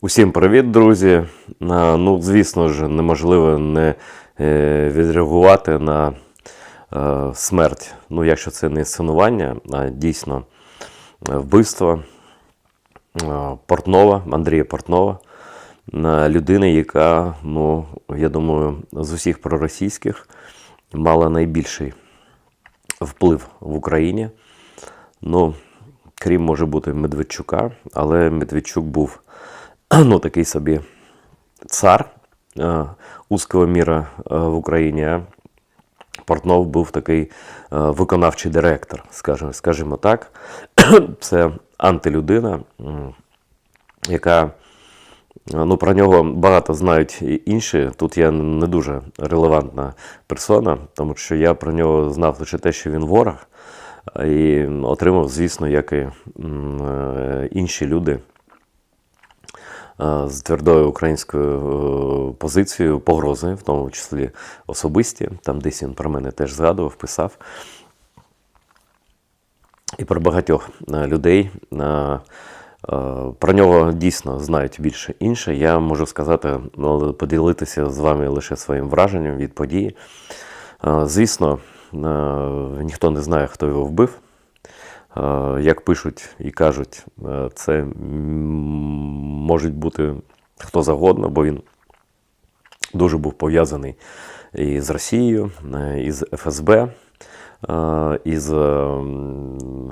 Усім привіт, друзі. Ну, звісно ж, неможливо не е, відреагувати на е, смерть. Ну, якщо це не інсценування, а дійсно е, вбивство Портнова, Андрія Портнова, людини, яка, ну, я думаю, з усіх проросійських мала найбільший вплив в Україні. Ну, крім може бути Медведчука, але Медведчук був ну, такий собі цар е, узкого міра е, в Україні. а Портнов був такий е, виконавчий директор, скажімо, скажімо так. Це антилюдина, яка ну, про нього багато знають інші. Тут я не дуже релевантна персона, тому що я про нього знав лише те, що він ворог, і отримав, звісно, як і інші люди з твердою українською е, позицією, погрози, в тому числі особисті. Там десь він про мене теж згадував, писав. І про багатьох е, людей. Е, е, Про нього дійсно знають більше інше. Я можу сказати, ну, поділитися з вами лише своїм враженням від події. Е, Звісно, е, ніхто не знає, хто його вбив. Е, Як пишуть і кажуть, е, це можуть бути хто завгодно, бо він дуже був пов'язаний і з Росією, е, і з ФСБ, е, і з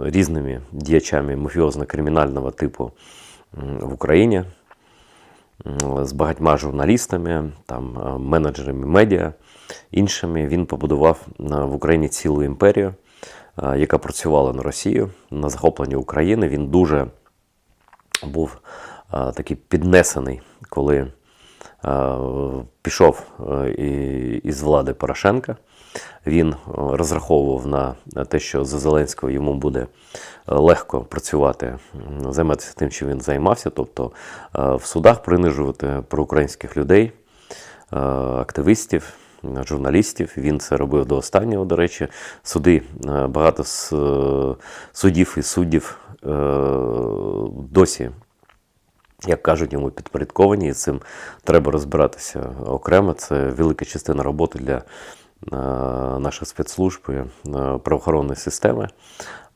різними діячами мафіозно-кримінального типу в Україні, з багатьма журналістами, там, е, менеджерами медіа, іншими. Він побудував в Україні цілу імперію, яка працювала на Росію, на захоплення України. Він дуже був такий піднесений, коли пішов е, із влади Порошенка. Він е, розраховував на те, що за Зеленського йому буде е, легко працювати, займатися тим, що він займався, тобто в судах принижувати проукраїнських людей, активістів, журналістів. Він це робив до останнього, до речі. Суди, багато з суддів і суддів досі як кажуть, йому підпорядковані, і цим треба розбиратися окремо. Це велика частина роботи для е, наших спецслужб і е, правоохоронної системи.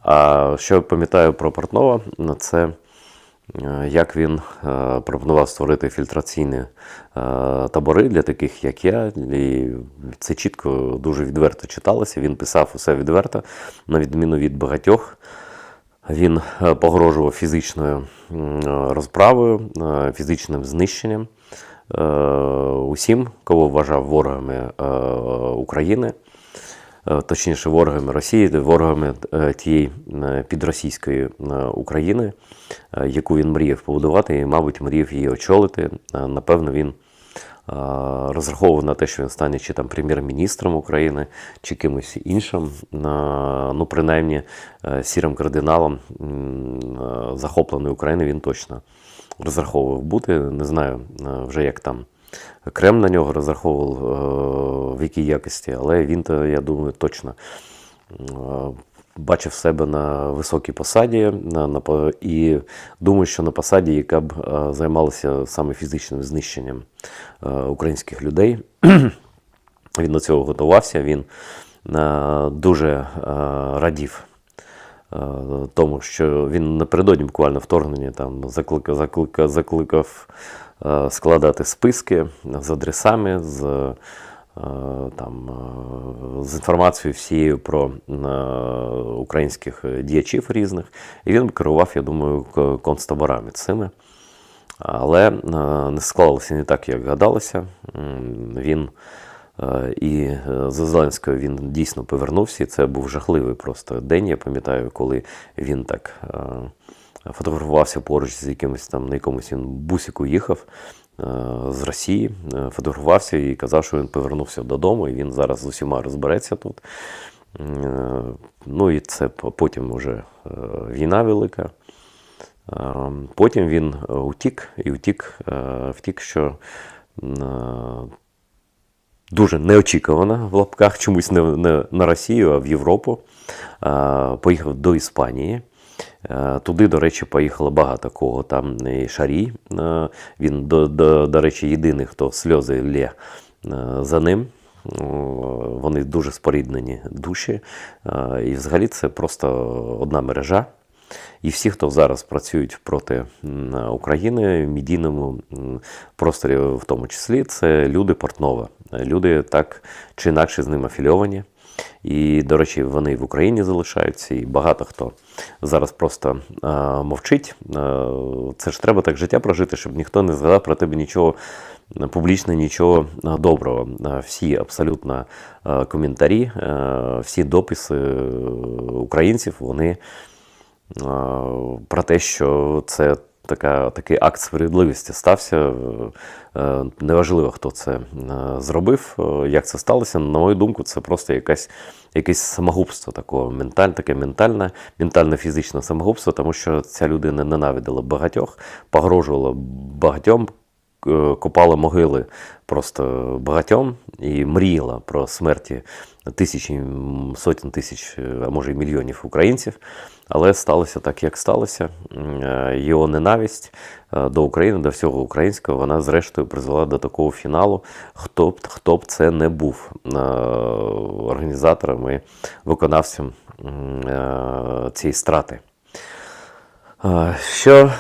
А що я пам'ятаю про Портнова, це е, як він пропонував створити фільтраційні табори для таких, як я. І це чітко дуже відверто читалося. Він писав усе відверто, на відміну від багатьох. Він е, погрожував фізичною е, розправою, е, фізичним знищенням усім, кого вважав ворогами України, точніше, ворогами Росії, ворогами тієї підросійської України, яку він мріяв побудувати і, мабуть, мріяв її очолити. Напевно, він розраховував на те, що він стане чи там прем'єр-міністром України, чи кимось іншим, ну, принаймні, е, сірим кардиналом е, захопленої України він точно розраховував бути. Не знаю е, вже як там Крем на нього розраховував, в якій якості, але він, то, я думаю, точно бачив себе на високій посаді на, на, і думаю, що на посаді, яка б е, займалася саме фізичним знищенням е, українських людей. Він до цього готувався, він е, дуже радів тому, що він напередодні буквально вторгнення там закликав, закликав, закликав складати списки з адресами, з, там, е, з інформацією всією про е, українських діячів різних. І він керував, я думаю, концтаборами цими. Але е, не склалося не так, як гадалося. Він е, і е, за Зеленського він дійсно повернувся, і це був жахливий просто день. Я пам'ятаю, коли він так е, фотографувався поруч з якимось там на якомусь він бусику їхав е, з Росії, е, фотографувався і казав, що він повернувся додому, і він зараз з усіма розбереться тут. Е, Ну і це потім вже е, війна велика. Е, Потім він е, утік і утік, е, втік, що е, дуже неочікувано в лапках, чомусь не, на Росію, а в Європу. Е, Поїхав до Іспанії. Е, Туди, до речі, поїхало багато кого. Там і Шарій, е, він, до, до, до речі, єдиний, хто сльози лє е, за ним. Вони дуже споріднені душі. І взагалі це просто одна мережа. І всі, хто зараз працюють проти України в медійному просторі, в тому числі, це люди Портнова. Люди так чи інакше з ним афільовані. І, до речі, вони в Україні залишаються, і багато хто зараз просто е, мовчить. Це ж треба так життя прожити, щоб ніхто не згадав про тебе нічого публічно, нічого доброго. Всі абсолютно коментарі, всі дописи е, українців, вони про те, що це така, такий акт справедливості стався. Е, Неважливо, хто це е, зробив, е, як це сталося. На мою думку, це просто якась, якесь самогубство такого менталь, таке ментальне, ментально-фізичне самогубство, тому що ця людина ненавидила багатьох, погрожувала багатьом, е, копала могили просто багатьом і мріяла про смерті тисячі, м, сотень тисяч, е, а може й мільйонів українців. Але сталося так, як сталося. Е, Його ненависть е, до України, до всього українського, вона зрештою призвела до такого фіналу, хто б, хто б це не був е, організатором і виконавцем е, цієї страти. Що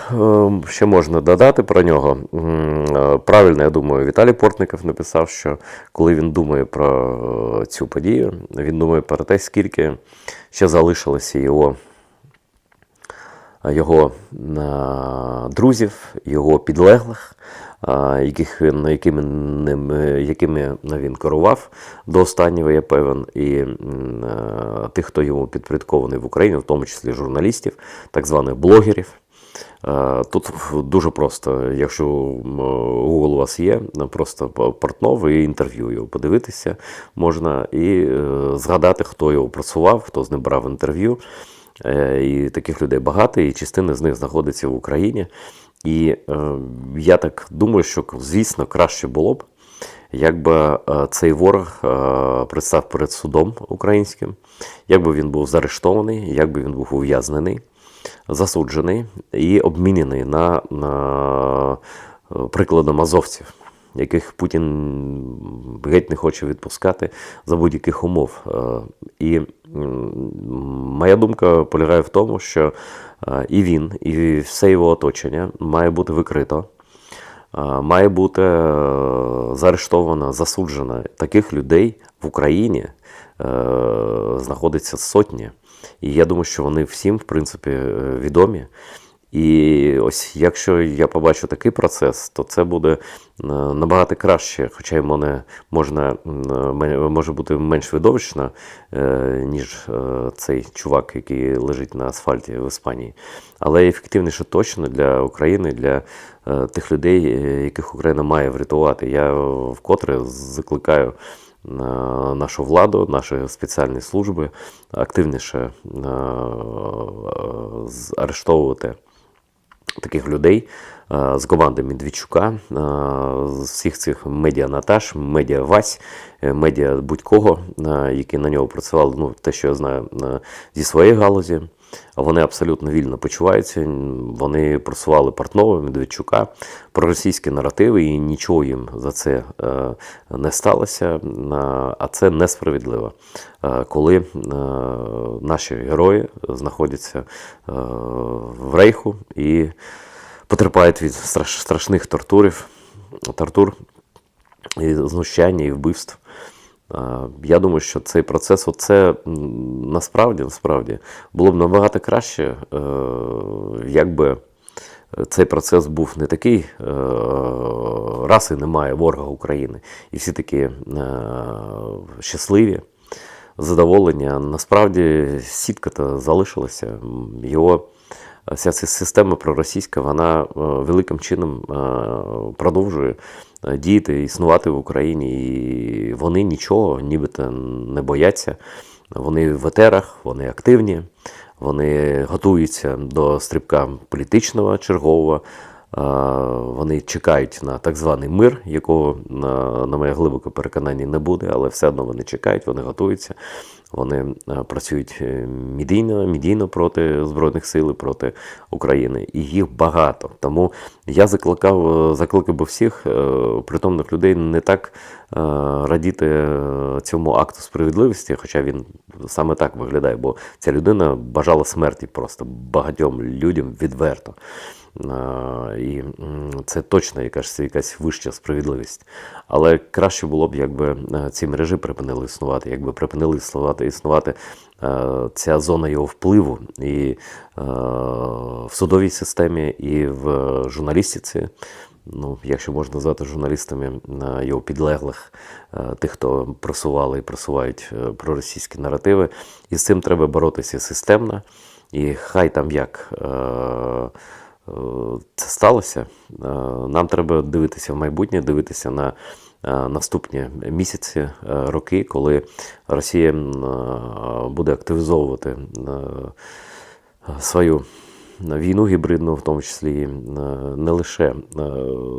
ще можна додати про нього? Е, Правильно, я думаю, Віталій Портников написав, що коли він думає про е, цю подію, він думає про те, скільки ще залишилося його, його е, друзів, його підлеглих, яких він, якими, ним, е, якими він керував до останнього, я певен, і е, тих, хто йому підпорядкований в Україні, в тому числі журналістів, так званих блогерів. Е, Тут дуже просто, якщо Google у вас є, просто по- портнов і інтерв'ю його подивитися можна і згадати, хто його просував, хто з ним брав інтерв'ю. І таких людей багато, і частина з них знаходиться в Україні. І е, я так думаю, що, звісно, краще було б, якби е, цей ворог е, представ перед судом українським, якби він був заарештований, якби він був ув'язнений, засуджений і обмінений на, на е, прикладом азовців, яких Путін геть не хоче відпускати за будь-яких умов. Е, І моя думка полягає в тому, що е, і він, і все його оточення має бути викрито. Е, Має бути заарештовано, засуджено. Таких людей в Україні знаходиться сотні. І я думаю, що вони всім, в принципі, відомі. І ось якщо я побачу такий процес, то це буде е, набагато краще, хоча й мене можна, може бути менш видовищно, е, ніж е, цей чувак, який лежить на асфальті в Іспанії. Але ефективніше точно для України, для е, тих людей, е, яких Україна має врятувати. Я вкотре закликаю е, нашу владу, наші спеціальні служби активніше е, заарештовувати таких людей е, з команди Медведчука, е, з всіх цих медіа Наташ, медіа Вась, е, медіа будь-кого, які на нього працювали, ну, те, що я знаю зі своєї галузі. Вони абсолютно вільно почуваються. Вони просували Портнова, Медведчука, проросійські наративи, і нічого їм за це е, не сталося. Е, А це несправедливо, е, коли наші герої знаходяться в рейху і потерпають від страшних тортурів, тортур і знущання і вбивств. Е, Я думаю, що цей процес, оце насправді, насправді було б набагато краще, е, якби цей процес був не такий, е, раз і немає ворога України, і всі такі е, щасливі, задоволення. Насправді сітка то залишилася. Його вся ця система проросійська, вона е, великим чином е, продовжує е, діяти, існувати в Україні. І вони нічого нібито не бояться. Вони в етерах, вони активні, вони готуються до стрибка політичного чергового. Е, Вони чекають на так званий мир, якого, на, на моє глибоке переконання, не буде, але все одно вони чекають, вони готуються. Вони е, працюють е, медійно, медійно проти Збройних сил, проти України. І їх багато. Тому я закликав, е, закликав би всіх притомних людей не так радіти цьому акту справедливості, хоча він саме так виглядає, бо ця людина бажала смерті просто багатьом людям відверто. І це точно якась, якась вища справедливість. Але краще було б, якби ці мережі припинили існувати, якби припинили існувати, існувати е, ця зона його впливу і е, в судовій системі, і в журналістиці. Ну, якщо можна назвати журналістами е, його підлеглих, тих, хто просували і просувають проросійські наративи. І з цим треба боротися системно. І хай там як це сталося, нам треба дивитися в майбутнє, дивитися на наступні місяці, е, роки, коли Росія е, буде активізовувати е, свою війну гібридну, в тому числі е, не лише е,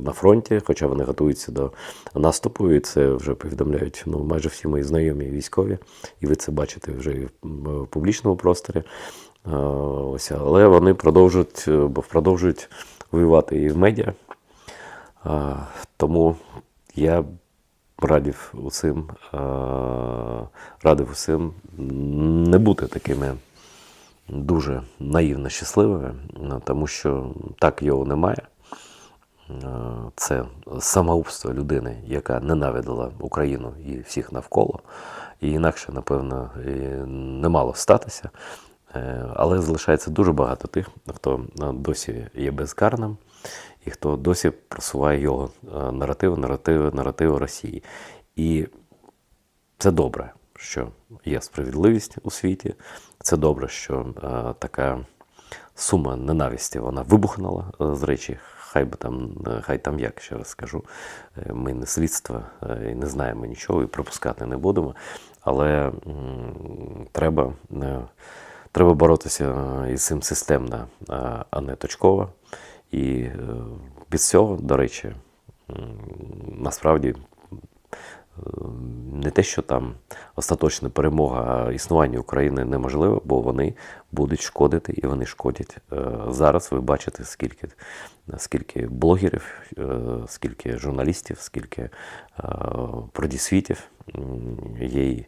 на фронті, хоча вони готуються до наступу, і це вже повідомляють ну, майже всі мої знайомі військові, і ви це бачите вже і в публічному просторі. Е, Ось, але вони продовжують, е, продовжують воювати і в медіа. Е, Тому я радив усім, е, радив усім не бути такими дуже наївно щасливими, е, тому що так його немає. Е, Це самоубство людини, яка ненавидила Україну і всіх навколо. І інакше, напевно, не мало статися. Але залишається дуже багато тих, хто досі є безкарним, і хто досі просуває його е, наративи, наративи, наративи Росії. І це добре, що є справедливість у світі. Це добре, що е, така сума ненависті вона вибухнула е, з речі. Хай би там, хай там як, ще раз скажу. Ми не слідство і не знаємо нічого і пропускати не будемо. Але треба, треба боротися із цим системно, а а не точково. І е, без цього, до речі, насправді не те, що там остаточна перемога, існування України неможливе, бо вони будуть шкодити і вони шкодять. Е, Зараз ви бачите, скільки, скільки блогерів, е, скільки журналістів, скільки е, продісвітів є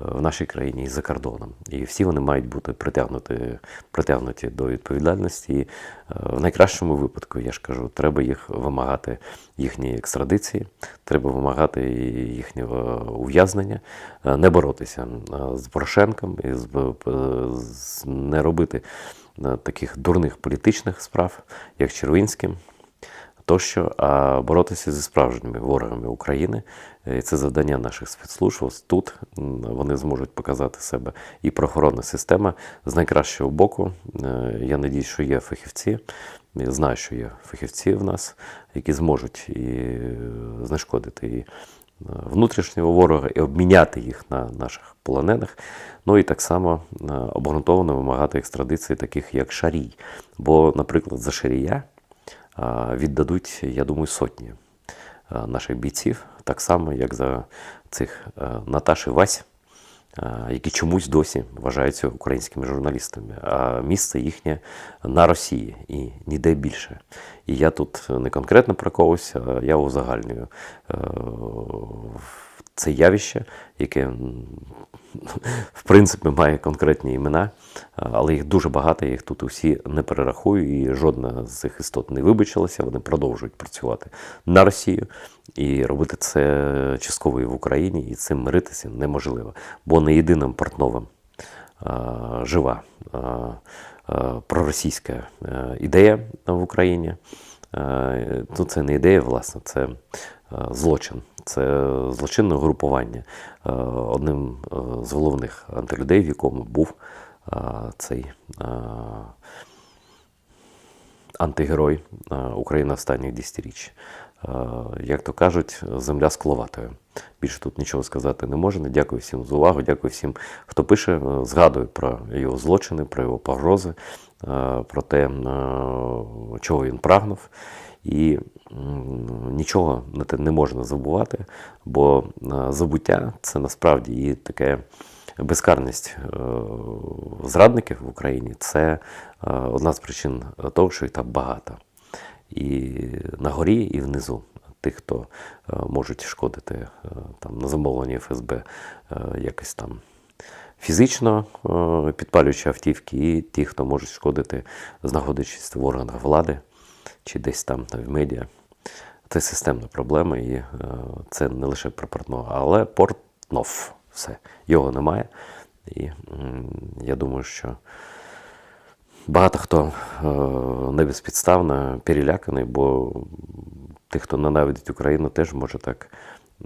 в нашій країні і за кордоном. І всі вони мають бути притягнуті, притягнуті до відповідальності. І, е, в найкращому випадку, я ж кажу, треба їх вимагати їхньої екстрадиції, треба вимагати їхнього ув'язнення, е, не боротися е, з Порошенком і з, не робити таких дурних політичних справ, як Червинським тощо, а боротися зі справжніми ворогами України. І це завдання наших спецслужб. Ось тут вони зможуть показати себе і правоохоронна система з найкращого боку. Е, Я надію, що є фахівці. Я знаю, що є фахівці в нас, які зможуть і е, знешкодити і е, внутрішнього ворога і обміняти їх на наших полонених. Ну і так само обґрунтовано вимагати екстрадиції таких, як Шарій. Бо, наприклад, за Шарія віддадуть, я думаю, сотні наших бійців, так само, як за цих а, Наташ і Вась, які чомусь досі вважаються українськими журналістами, а місце їхнє на Росії і ніде більше. І я тут не конкретно про когось, я узагальнюю. Е, це явище, яке в принципі має конкретні імена, але їх дуже багато, я їх тут усі не перерахую, і жодна з цих істот не вибачилася. Вони продовжують працювати на Росію і робити це частково і в Україні, і цим миритися неможливо, бо не єдиним портновим жива проросійська е, ідея в Україні. Е, Ну, це не ідея, власне, це злочин. Це злочинне групування. Е, Одним е, з головних антилюдей, в якому був е, цей е, антигерой е, України останніх десятиріч. Е, Як то кажуть, земля скловатою. Більше тут нічого сказати не можна. Дякую всім за увагу. Дякую всім, хто пише. Е, Згадую про його злочини, про його погрози, е, про те, е, чого він прагнув. І нічого на те не можна забувати, бо е, забуття це насправді і таке безкарність е, зрадників в Україні це е, одна з причин того, що їх так багато. І на горі, і внизу. Тих, хто можуть шкодити там, на замовлення ФСБ якось там фізично підпалюючи автівки, і ті, хто можуть шкодити, знаходячись в органах влади чи десь там в медіа. Це системна проблема, і е, це не лише про Портнова, але Портнов. Все, його немає. І я думаю, що багато хто е, не безпідставно переляканий, бо тих, хто ненавидить Україну, теж може так е,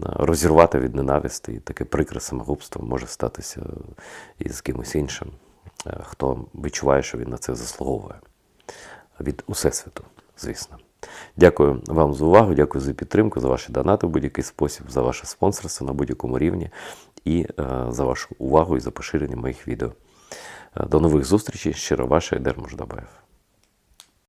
розірвати від ненависті. І таке прикре самогубство може статися із кимось іншим, хто відчуває, що він на це заслуговує. Від Усесвіту, звісно. Дякую вам за увагу, дякую за підтримку, за ваші донати в будь-який спосіб, за ваше спонсорство на будь-якому рівні і е, за вашу увагу і за поширення моїх відео. Е, До нових зустрічей. Щиро ваш Айдер Мождабаєв.